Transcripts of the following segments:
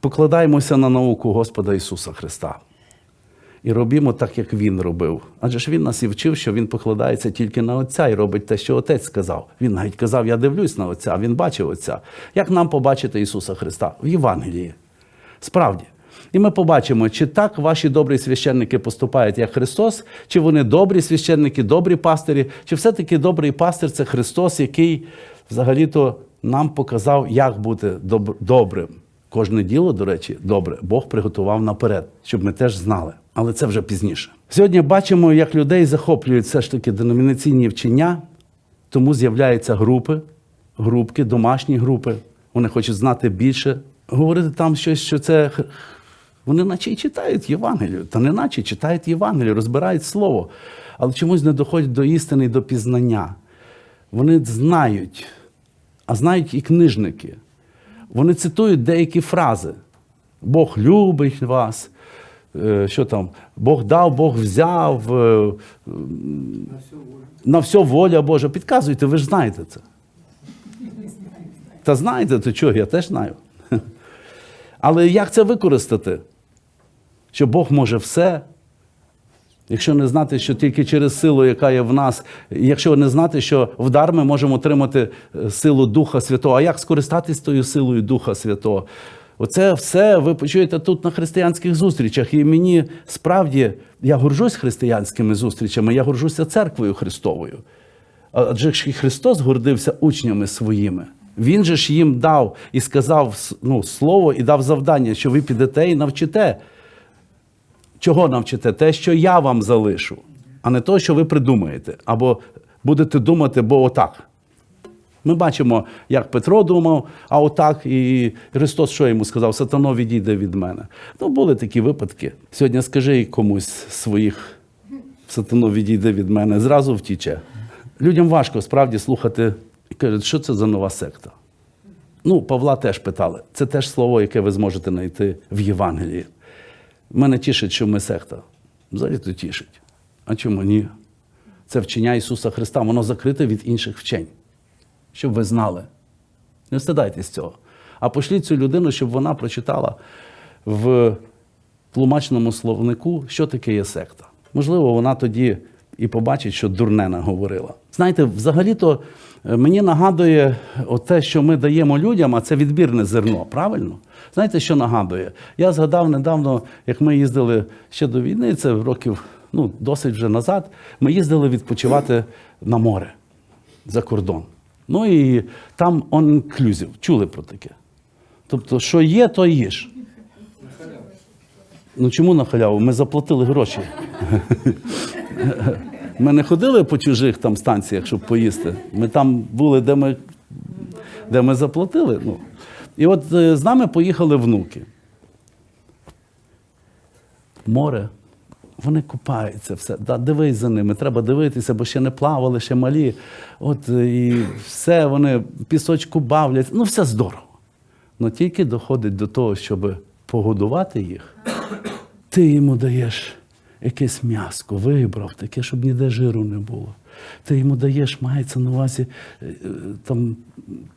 покладаємося на науку Господа Ісуса Христа. І робімо так, як Він робив. Адже ж Він нас і вчив, що Він покладається тільки на Отця і робить те, що Отець сказав. Він навіть казав, я дивлюсь на Отця, Він бачив Отця. Як нам побачити Ісуса Христа? В Євангелії. Справді. І ми побачимо, чи так ваші добрі священники поступають, як Христос, чи вони добрі священники, добрі пастирі, чи все-таки добрий пастир це Христос, який взагалі-то нам показав, як бути добрим. Кожне діло, до речі, добре, Бог приготував наперед, щоб ми теж знали. Але це вже пізніше. Сьогодні бачимо, як людей захоплюють все ж таки деномінаційні вчення, тому з'являються групи, групки, домашні групи. Вони хочуть знати більше. Говорити там щось, що це. Вони наче й читають Євангелію, та не наче читають Євангелію, розбирають слово, але чомусь не доходять до істини і до пізнання. Вони знають, а знають і книжники. Вони цитують деякі фрази. Бог любить вас. е, Що там? Бог дав, Бог взяв. е, На все воля Божа. Підказуйте, ви ж знаєте це. Та знаєте, то чого, я теж знаю. Але як це використати? Що Бог може все, Якщо не знати, що тільки через силу, яка є в нас, якщо не знати, що в дар ми можемо отримати е, силу Духа Святого, а як скористатись тою силою Духа Святого? Оце все ви почуєте тут на християнських зустрічах. І мені справді я горжусь християнськими зустрічами, я горжуся церквою Христовою. Адже ж Христос гордився учнями своїми. Він же ж їм дав і сказав ну, слово і дав завдання, що ви підете і навчите. Чого навчите? Те, що я вам залишу, а не те, що ви придумаєте. Або будете думати, бо отак. Ми бачимо, як Петро думав, а отак, і Христос що йому сказав? Сатано відійде від мене. Ну, були такі випадки. Сьогодні скажи комусь своїх, сатано відійде від мене, зразу втіче. Людям важко справді слухати і кажуть, що це за нова секта. Ну, Павла теж питали. Це теж слово, яке ви зможете знайти в Євангелії. Мене тішить, що ми секта. Взагалі то тішить. А чому ні? Це вчення Ісуса Христа, воно закрите від інших вчень. Щоб ви знали. Не встидайтесь цього. А пошліть цю людину, щоб вона прочитала в тлумачному словнику, що таке є секта. Можливо, вона тоді і побачить, що дурне наговорила. Знаєте, взагалі-то е, мені нагадує те, що ми даємо людям, а це відбірне зерно, правильно? Знаєте, що нагадує? Я згадав недавно, як ми їздили ще до війни, це років ну, досить вже назад. Ми їздили відпочивати на море за кордон. Ну і там он інклюзив. Чули про таке? Тобто, що є, то їж. Ну чому на халяву? Ми заплатили гроші. Ми не ходили по чужих там станціях, щоб поїсти. Ми там були, де ми, де ми заплатили. Ну. І от е, з нами поїхали внуки. Море. Вони купаються, все. Да, дивись за ними, треба дивитися, бо ще не плавали, ще малі. От е, і все, вони пісочку бавлять. Ну, все здорово. Ну тільки доходить до того, щоб погодувати їх, ти йому даєш якесь м'яско, вибрав, таке, щоб ніде жиру не було. Ти йому даєш, мається на увазі, е, е, там,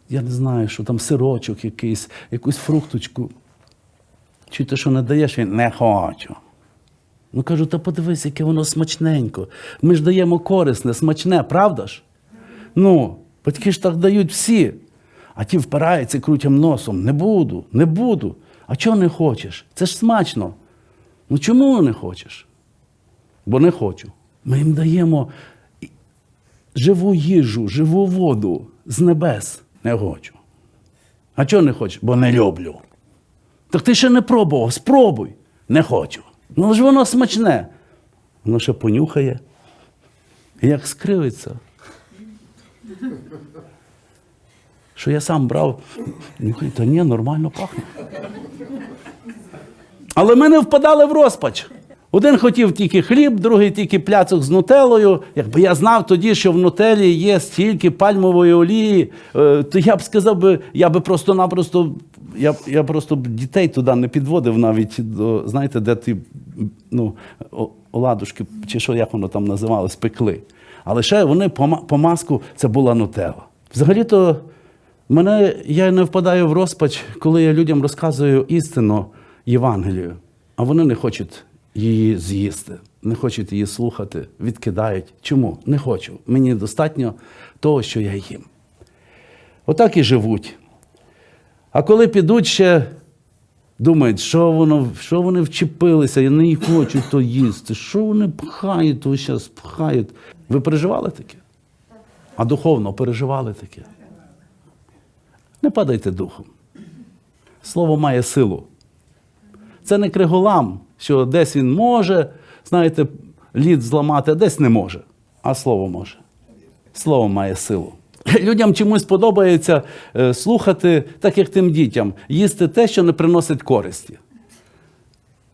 я не знаю, що там сирочок якийсь, якусь фрукточку. Чи ти що не даєш, він не хочу. Ну кажу, та подивись, яке воно смачненько. Ми ж даємо корисне, смачне, правда ж? Ну, батьки ж так дають всі. А ті впираються і крутять носом. Не буду, не буду. А чого не хочеш? Це ж смачно. Ну чому не хочеш? Бо не хочу. Ми їм даємо живу їжу, живу воду з небес. Не хочу. А чого не хочеш? Бо не люблю. Так ти ще не пробував, спробуй. Не хочу. Ну ж воно смачне. Воно ще понюхає. Як скривиться. Що я сам брав, та ні, нормально пахне. Але ми не впадали в розпач. Один хотів тільки хліб, другий тільки пляцок з нутелою. Якби я знав тоді, що в нутелі є стільки пальмової олії, е, то я б сказав би, я би просто-напросто, я, я просто б дітей туди не підводив навіть до, знаєте, де ті ну, оладушки, чи що як воно там називалось, пекли. Але ще вони по, по маску це була нутела. Взагалі-то Мене я не впадаю в розпач, коли я людям розказую істину Євангелію, а вони не хочуть її з'їсти, не хочуть її слухати, відкидають. Чому? Не хочу. Мені достатньо того, що я їм. Отак і живуть. А коли підуть ще, думають, що, воно, що вони вчепилися, я не хочу то їсти, що вони пхають, то зараз пхають. Ви переживали таке? А духовно переживали таке? Не падайте духом. Слово має силу. Це не криголам, що десь він може, знаєте, лід зламати, а десь не може. А слово може. Слово має силу. Людям чомусь подобається е, слухати, так як тим дітям, їсти те, що не приносить користі.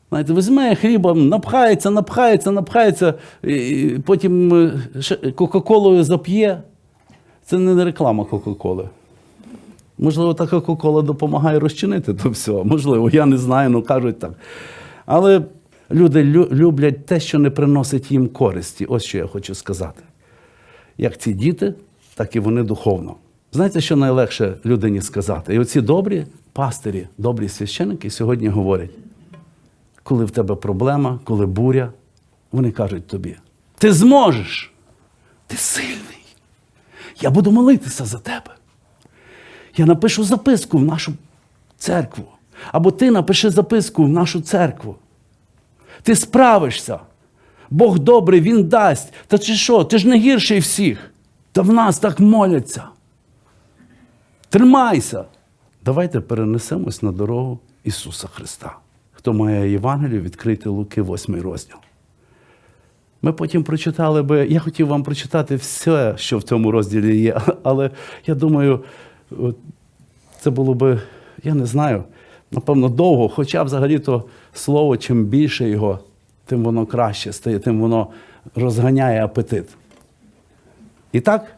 Знаєте, візьме хлібом, напхається, напхається, напхається, і потім е, Кока-Колою зап'є. Це не реклама Кока-Коли. Можливо, та Кока-Кола допомагає розчинити то все. Можливо, я не знаю, ну кажуть так. Але люди лю- люблять те, що не приносить їм користі. Ось що я хочу сказати. Як ці діти, так і вони духовно. Знаєте, що найлегше людині сказати? І оці добрі пастирі, добрі священники сьогодні говорять, коли в тебе проблема, коли буря, вони кажуть тобі: ти зможеш, ти сильний. Я буду молитися за тебе. Я напишу записку в нашу церкву. Або ти напиши записку в нашу церкву. Ти справишся. Бог добрий, Він дасть. Та чи що? Ти ж не гірший всіх. Та в нас так моляться. Тримайся. Давайте перенесемось на дорогу Ісуса Христа. Хто має Євангелію, відкрити Луки 8 розділ. Ми потім прочитали би, я хотів вам прочитати все, що в цьому розділі є, але я думаю, це було би, я не знаю, напевно, довго. Хоча взагалі-то слово, чим більше його, тим воно краще стає, тим воно розганяє апетит. І так,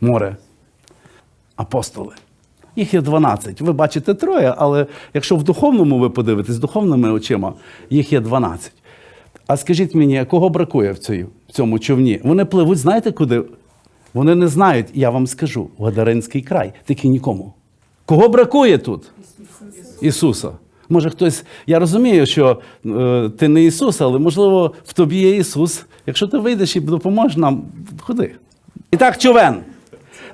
море, апостоли. Їх є 12. Ви бачите троє, але якщо в духовному ви подивитесь, духовними очима, їх є 12. А скажіть мені, кого бракує в цьому човні? Вони пливуть, знаєте куди? Вони не знають, я вам скажу, Гадаринський край, тільки нікому. Кого бракує тут? Ісуса. Може, хтось. Я розумію, що е, ти не Ісус, але можливо в тобі є Ісус. Якщо ти вийдеш і допоможеш нам, ходи. І так, човен.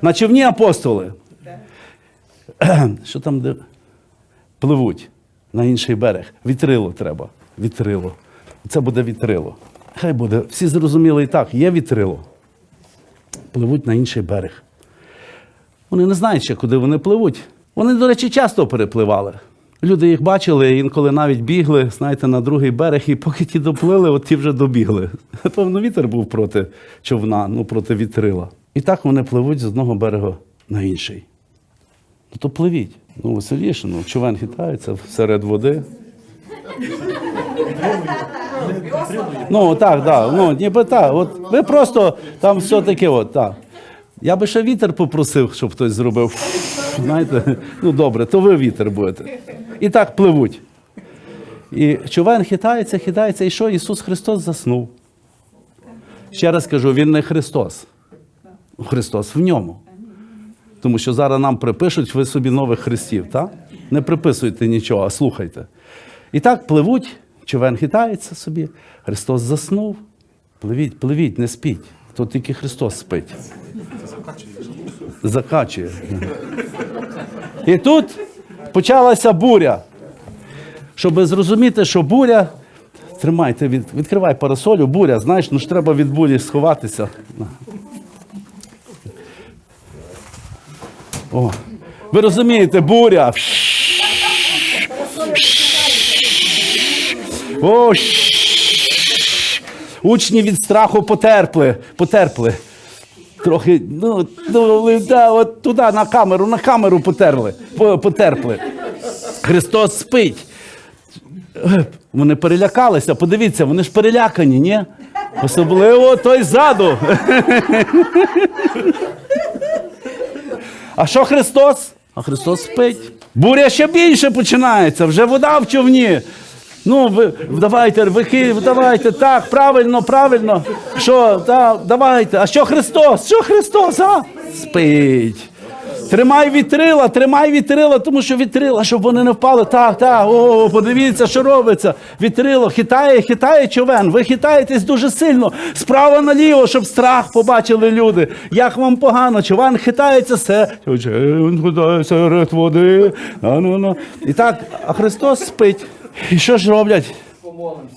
На човні апостоли. Що там де пливуть на інший берег? Вітрило треба. Вітрило. Це буде вітрило. Хай буде. Всі зрозуміли і так, є вітрило. Пливуть на інший берег. Вони не знають ще, куди вони пливуть. Вони, до речі, часто перепливали. Люди їх бачили, інколи навіть бігли, знаєте, на другий берег, і поки ті доплили, от ті вже добігли. Певно, вітер був проти човна, ну проти вітрила. І так вони пливуть з одного берега на інший. Ну то пливіть. Ну, веселіше, ну, човен хитається серед води. Ну, так, так. Ну, ніби так. От ви просто там все таке, от, так. Я би ще вітер попросив, щоб хтось зробив. Знаєте, ну добре, то ви вітер будете. І так пливуть. І човен хитається, хитається, і що? Ісус Христос заснув. Ще раз кажу, Він не Христос. Христос в ньому. Тому що зараз нам припишуть ви собі нових хрестів, так? Не приписуйте нічого, а слухайте. І так пливуть, човен хитається собі, Христос заснув. Пливіть, пливіть, не спіть. Тут тільки Христос спить. Закачує. І тут почалася буря. Щоб зрозуміти, що буря. Тримайте, від, відкривай парасолю, буря, знаєш, ну ж треба від бурі сховатися. О, ви розумієте, буря. О, учні від страху потерпли, потерпли. Трохи, ну, ну да, от туди на камеру, на камеру потерли, потерпли. Христос спить. Вони перелякалися, подивіться, вони ж перелякані, ні? Особливо той ззаду. А що Христос? А Христос спить. Буря ще більше починається, вже вода в човні. Ну, ви, давайте, ви, давайте, так, правильно, правильно. Що, так, давайте. А що Христос? Що Христос, а? Спить. Тримай вітрила, тримай вітрила, тому що вітрила, щоб вони не впали. Так, так, о, подивіться, що робиться. Вітрило хитає, хитає човен. Ви хитаєтесь дуже сильно. Справа наліво, щоб страх побачили люди. Як вам погано, човен хитається, все. Човен хитає серед води. На-на-на. І так, а Христос спить. І що ж роблять? Помолимося.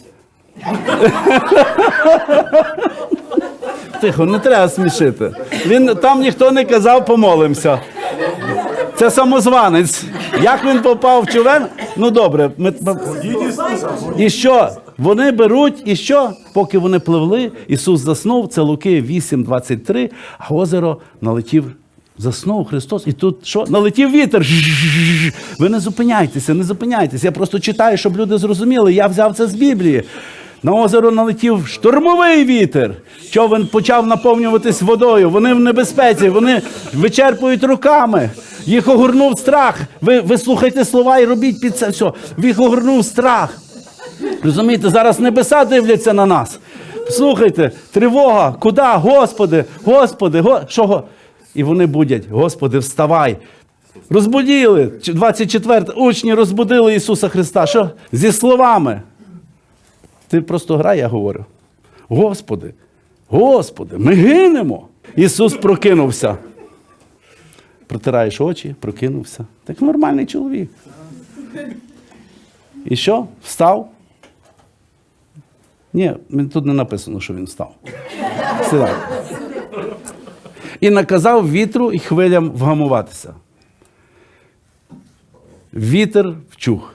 Тихо, не треба смішити. Він там ніхто не казав, помолимося. Це самозванець. Як він попав в човен? Ну добре, ми, і що? Вони беруть, і що? Поки вони пливли, Ісус заснув, це Луки 8:23, а озеро налетів. Заснув Христос, і тут що? Налетів вітер. Ви не зупиняйтеся, не зупиняйтеся. Я просто читаю, щоб люди зрозуміли. Я взяв це з Біблії. На озеро налетів штормовий вітер. Човен почав наповнюватись водою. Вони в небезпеці, вони вичерпують руками. Їх огорнув страх. Ви, ви слухайте слова і робіть під це все. Їх огорнув страх. Розумієте, зараз небеса дивляться на нас. Слухайте, тривога, куди? Господи, Господи, го... що? І вони будять, Господи, вставай. Розбуділи. 24 учні розбудили Ісуса Христа. Що? Зі словами. Ти просто грай, я говорю. Господи, Господи, ми гинемо. Ісус прокинувся. Протираєш очі, прокинувся. Так нормальний чоловік. І що? Встав? Ні, тут не написано, що він встав. Сідай. І наказав вітру і хвилям вгамуватися. Вітер вчух.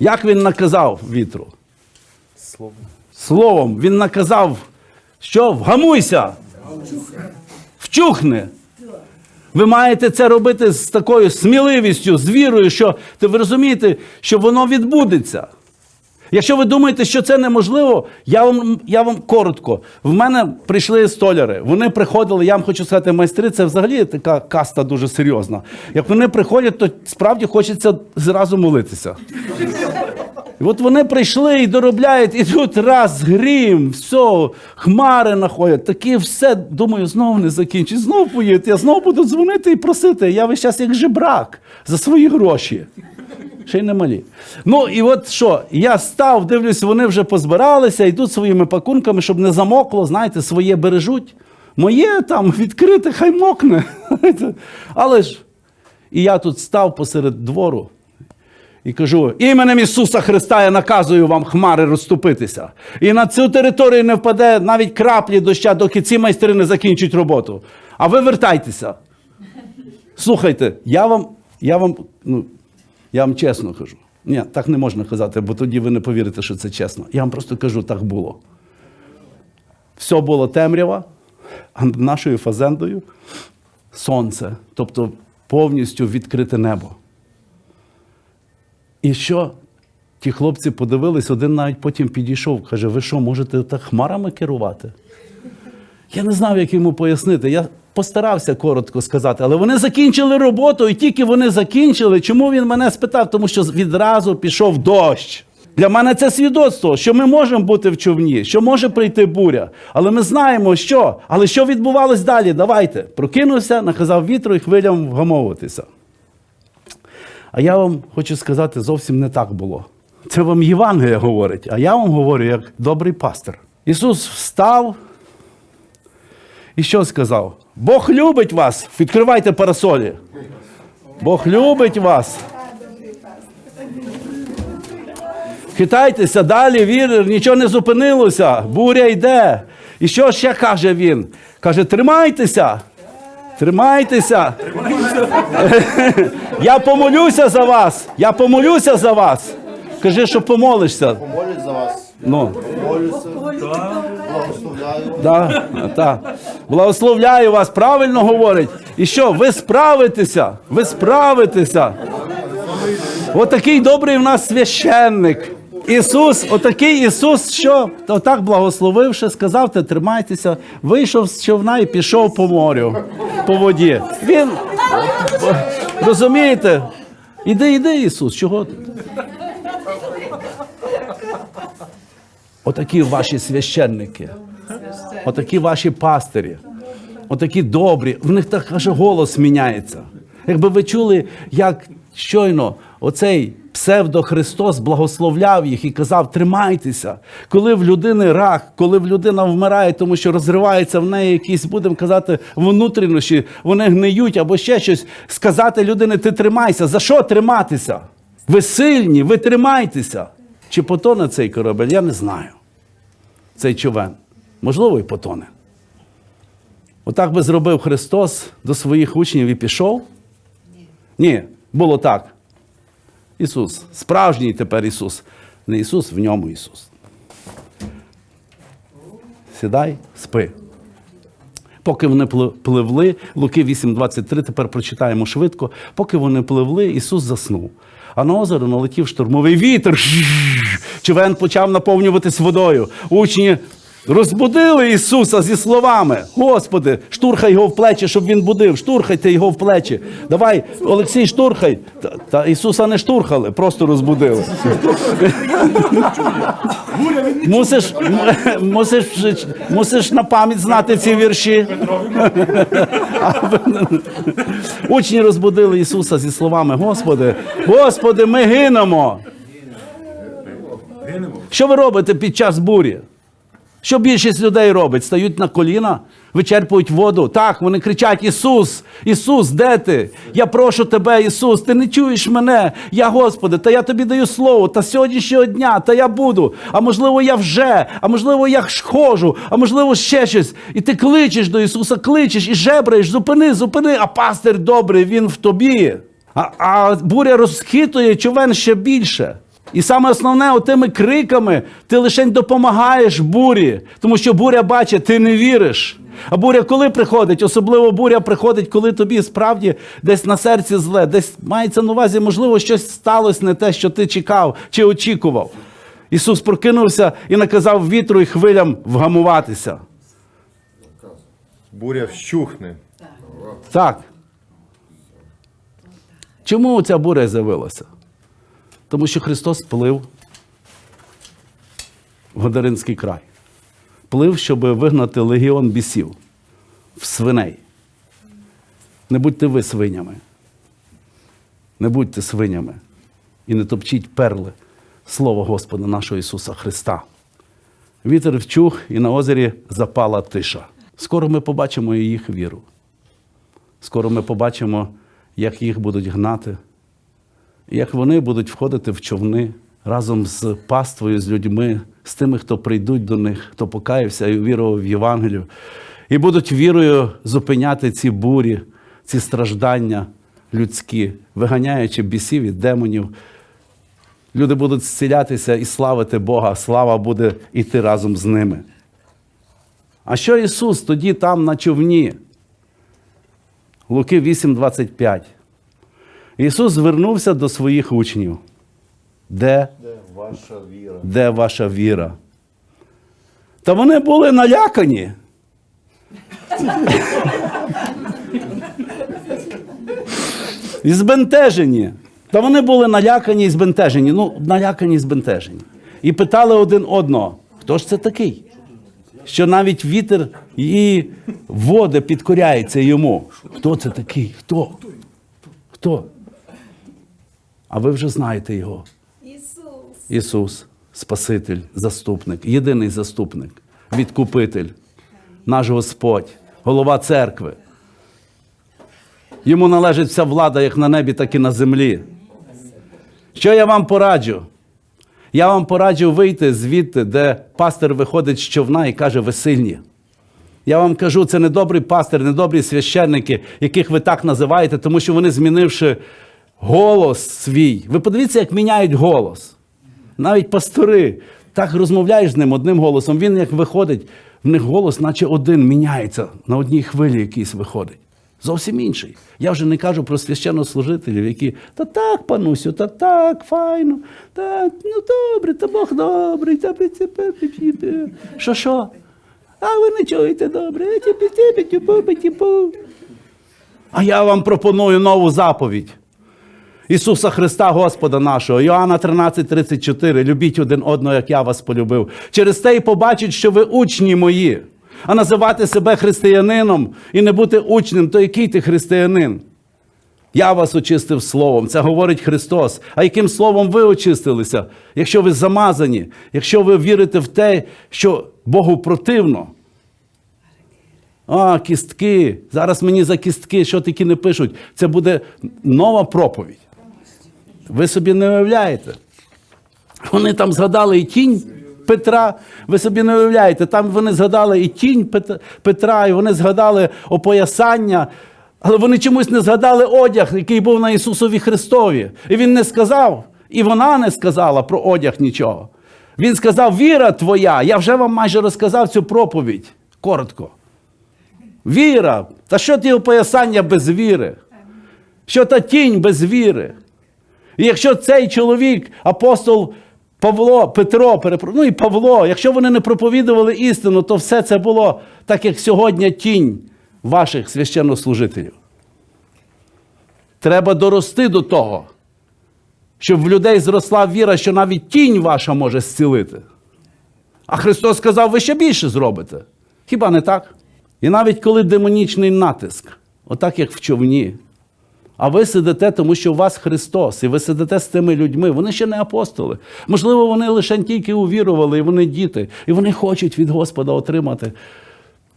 Як він наказав вітру? Слово. Словом, він наказав, що вгамуйся, вчухни. Ви маєте це робити з такою сміливістю, з вірою, що ти ви розумієте, що воно відбудеться. Якщо ви думаєте, що це неможливо, я вам, я вам коротко. В мене прийшли столяри. Вони приходили, я вам хочу сказати, майстри, це взагалі така каста дуже серйозна. Як вони приходять, то справді хочеться зразу молитися. І от вони прийшли і доробляють, і тут раз грім, все, хмари находять, такі все. Думаю, знову не закінчить, знову поїдуть. Я знову буду дзвонити і просити. Я весь час як жебрак за свої гроші. Ще й не малі. Ну і от що, я став, дивлюсь, вони вже позбиралися, йдуть своїми пакунками, щоб не замокло, знаєте, своє бережуть. Моє там відкрите, хай мокне. Але ж, і я тут став посеред двору. І кажу: іменем Ісуса Христа я наказую вам хмари розступитися. І на цю територію не впаде навіть краплі доща, доки ці майстри не закінчать роботу. А ви вертайтеся. Слухайте, я вам, я вам, ну, я вам чесно кажу. Ні, так не можна казати, бо тоді ви не повірите, що це чесно. Я вам просто кажу, так було. Все було темрява, а над нашою фазендою сонце, тобто повністю відкрите небо. І що? Ті хлопці подивились, один навіть потім підійшов, каже: ви що, можете так хмарами керувати? Я не знав, як йому пояснити. Я постарався коротко сказати, але вони закінчили роботу, і тільки вони закінчили. Чому він мене спитав? Тому що відразу пішов дощ. Для мене це свідоцтво, що ми можемо бути в човні, що може прийти буря. Але ми знаємо, що. Але що відбувалось далі? Давайте. Прокинувся, наказав вітру і хвилям вгамовуватися. А я вам хочу сказати, зовсім не так було. Це вам Євангелія говорить, а я вам говорю як добрий пастир. Ісус встав і що сказав? Бог любить вас. Відкривайте парасолі. Бог любить вас. Хитайтеся далі, вір, нічого не зупинилося, буря йде. І що ще каже він? Каже, тримайтеся. Тримайтеся. Я помолюся за вас. Я помолюся за вас. Кажи, що помолишся. Молюсь за вас. Ну, Молюся. Благословляю. да, да. Благословляю вас, правильно говорить. І що, ви справитеся? Ви справитеся. Отакий добрий в нас священник. Ісус, отакий Ісус, що отак благословивши, сказав, те тримайтеся, вийшов з човна і пішов по морю, по воді. Він розумієте? Іди, іди, Ісус, чого ти? Отакі ваші священники, отакі ваші пастирі. отакі добрі, в них так аж голос міняється. Якби ви чули, як щойно оцей псевдохристос благословляв їх і казав: тримайтеся. Коли в людини рак, коли в людина вмирає, тому що розривається в неї якісь, будемо казати, внутрішні, вони гниють або ще щось. Сказати людині, ти тримайся. За що триматися? Ви сильні, ви тримайтеся. Чи потоне цей корабель? Я не знаю. Цей човен. Можливо, і потоне. Отак би зробив Христос до своїх учнів і пішов? Ні, було так. Ісус, справжній тепер Ісус. Не Ісус, в ньому Ісус. Сідай, спи. Поки вони пливли, Луки 8.23, тепер прочитаємо швидко. Поки вони пливли, Ісус заснув. А на озеро налетів штурмовий вітер. Човен почав наповнюватись водою. Учні розбудили Ісуса зі словами: Господи, штурхай його в плечі, щоб він будив. Штурхайте його в плечі. Давай, Олексій, штурхай. Та, та Ісуса не штурхали, просто розбудили. Мусиш, мусиш, мусиш на пам'ять знати ці вірші. Учні розбудили Ісуса зі словами: Господи, Господи, ми гинемо. Що ви робите під час бурі? Що більшість людей робить? Стають на коліна, вичерпують воду. Так, вони кричать: Ісус, Ісус, де ти? Я прошу тебе, Ісус, ти не чуєш мене. Я, Господи, та я тобі даю слово, та сьогоднішнього дня, та я буду. А можливо, я вже, а можливо, я ходжу, а можливо, ще щось. І ти кличеш до Ісуса, кличеш і жебраєш, зупини, зупини, а пастир добрий, він в тобі. А, а буря розхитує човен ще більше. І саме основне, отими криками ти лише допомагаєш бурі, тому що буря бачить, ти не віриш. А буря коли приходить? Особливо буря приходить, коли тобі справді десь на серці зле, десь мається на увазі, можливо, щось сталося не те, що ти чекав чи очікував. Ісус прокинувся і наказав вітру і хвилям вгамуватися. Буря вщухне. Так. Чому ця буря з'явилася? Тому що Христос плив в Гадаринський край. Плив, щоб вигнати легіон бісів в свиней. Не будьте ви свинями. Не будьте свинями. І не топчіть перли Слова Господа нашого Ісуса Христа. Вітер вчух, і на озері запала тиша. Скоро ми побачимо їх віру. Скоро ми побачимо, як їх будуть гнати, як вони будуть входити в човни разом з паствою, з людьми, з тими, хто прийдуть до них, хто покаявся і вірував в Євангелію, і будуть вірою зупиняти ці бурі, ці страждання людські, виганяючи бісів і демонів. Люди будуть зцілятися і славити Бога, слава буде йти разом з ними. А що Ісус тоді там на човні? Луки 8:25. Ісус звернувся до своїх учнів. Де, Де ваша віра? де ваша віра? Та вони були налякані. І збентежені. Та вони були налякані і збентежені. Ну, налякані і збентежені. І питали один одного, хто ж це такий? Що навіть вітер і води підкоряються йому. Хто це такий? Хто? Хто? А ви вже знаєте його. Ісус. Ісус, Спаситель, заступник, єдиний заступник, відкупитель, наш Господь, голова церкви. Йому належить вся влада як на небі, так і на землі. Що я вам пораджу? Я вам пораджу вийти звідти, де пастир виходить з човна і каже, ви сильні. Я вам кажу, це не добрий пастир, не добрі священники, яких ви так називаєте, тому що вони, змінивши голос свій. Ви подивіться, як міняють голос. Навіть пастори, так розмовляєш з ним одним голосом. Він як виходить, в них голос, наче один міняється на одній хвилі якийсь виходить. Зовсім інший. Я вже не кажу про священнослужителів, які та так, панусю, та так, файно, та ну добре, та Бог добрий, та пі». що що? А ви не чуєте добре. А я вам пропоную нову заповідь. Ісуса Христа, Господа нашого, Йоанна 13, 34. Любіть один одного, як я вас полюбив. Через те й побачать, що ви учні мої. А називати себе християнином і не бути учнем, то який ти християнин? Я вас очистив словом, це говорить Христос. А яким словом ви очистилися? Якщо ви замазані, якщо ви вірите в те, що Богу противно. А, кістки. Зараз мені за кістки, що такі не пишуть. Це буде нова проповідь. Ви собі не уявляєте. Вони там згадали і тінь Петра. Ви собі не уявляєте, там вони згадали і тінь Петра, і вони згадали опоясання, але вони чомусь не згадали одяг, який був на Ісусові Христові. І він не сказав, і вона не сказала про одяг нічого. Він сказав: Віра твоя. Я вже вам майже розказав цю проповідь. Коротко. Віра. Та що ті опоясання без віри? Що та тінь без віри? І якщо цей чоловік, апостол Павло, Петро, ну і Павло, якщо вони не проповідували істину, то все це було так, як сьогодні тінь ваших священнослужителів. Треба дорости до того, щоб в людей зросла віра, що навіть тінь ваша може зцілити. А Христос сказав, ви ще більше зробите. Хіба не так? І навіть коли демонічний натиск, отак як в човні, а ви сидите, тому що у вас Христос, і ви сидите з тими людьми. Вони ще не апостоли. Можливо, вони лише тільки увірували, і вони діти, і вони хочуть від Господа отримати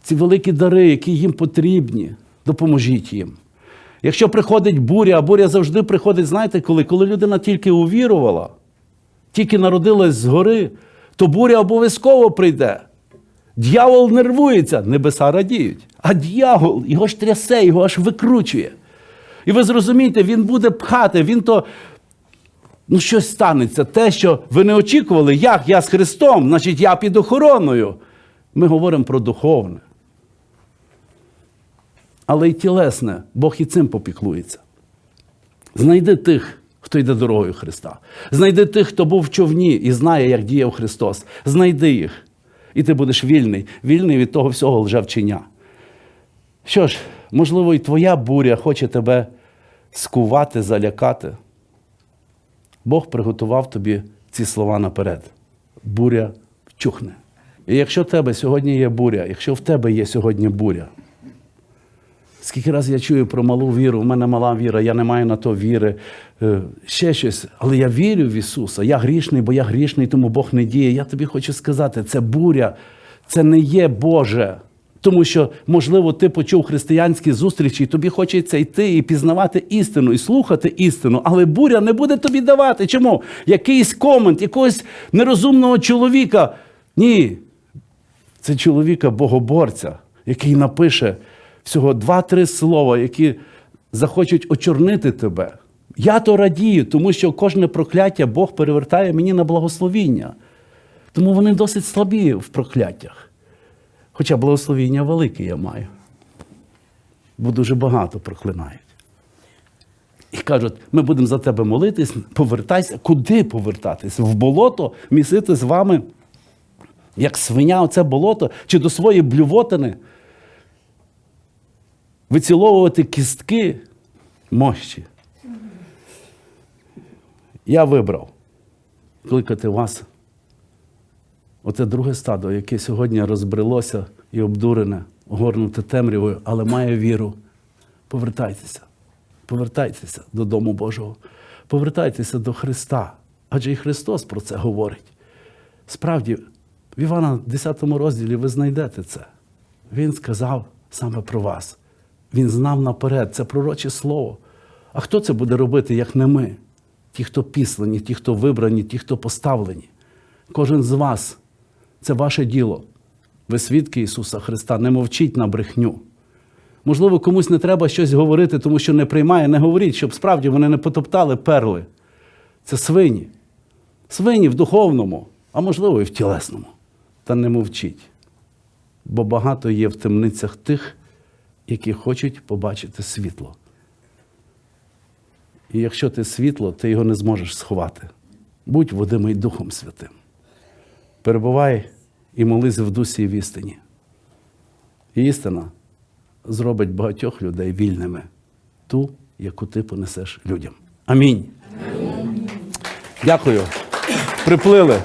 ці великі дари, які їм потрібні. Допоможіть їм. Якщо приходить буря, а буря завжди приходить, знаєте, коли? Коли людина тільки увірувала, тільки народилась згори, то буря обов'язково прийде. Дьявол нервується, небеса радіють. А дьявол його ж трясе, його аж викручує. І ви зрозумієте, він буде пхати, він то. Ну, щось станеться. Те, що ви не очікували, як я з Христом, значить, я під охороною. Ми говоримо про духовне. Але й тілесне, Бог і цим попіклується. Знайди тих, хто йде дорогою Христа. Знайди тих, хто був в човні і знає, як діяв Христос. Знайди їх. І ти будеш вільний, вільний від того всього лжевчення. Що ж, можливо, і твоя буря хоче тебе скувати, залякати. Бог приготував тобі ці слова наперед. Буря вчухне. І якщо в тебе сьогодні є буря, якщо в тебе є сьогодні буря, скільки разів я чую про малу віру, у мене мала віра, я не маю на то віри, е, ще щось, але я вірю в Ісуса. Я грішний, бо я грішний, тому Бог не діє. Я тобі хочу сказати, це буря, це не є Боже. Тому що, можливо, ти почув християнські зустрічі, і тобі хочеться йти і пізнавати істину, і слухати істину, але буря не буде тобі давати. Чому? Якийсь комент, якогось нерозумного чоловіка. Ні. Це чоловіка богоборця, який напише всього два-три слова, які захочуть очорнити тебе. Я то радію, тому що кожне прокляття Бог перевертає мені на благословіння. Тому вони досить слабі в прокляттях. Хоча благословіння велике я маю. Бо дуже багато проклинають. І кажуть, ми будемо за тебе молитись, повертайся. Куди повертатись? В болото місити з вами, як свиня, оце болото, чи до своєї блювотини, виціловувати кістки мощі. Я вибрав кликати вас Оце друге стадо, яке сьогодні розбрелося і обдурене, огорнуте темрявою, але має віру. Повертайтеся, повертайтеся до Дому Божого, повертайтеся до Христа. Адже і Христос про це говорить. Справді, в Івана 10 розділі ви знайдете це. Він сказав саме про вас. Він знав наперед, це пророче слово. А хто це буде робити, як не ми? Ті, хто післані, ті, хто вибрані, ті, хто поставлені. Кожен з вас це ваше діло. Ви свідки Ісуса Христа, не мовчіть на брехню. Можливо, комусь не треба щось говорити, тому що не приймає, не говоріть, щоб справді вони не потоптали перли. Це свині. Свині в духовному, а можливо, і в тілесному. Та не мовчіть. Бо багато є в темницях тих, які хочуть побачити світло. І якщо ти світло, ти його не зможеш сховати. Будь водимий Духом Святим. Перебувай і молись в дусі і в істині. Істина зробить багатьох людей вільними, ту, яку ти понесеш людям. Амінь. Дякую. Приплили.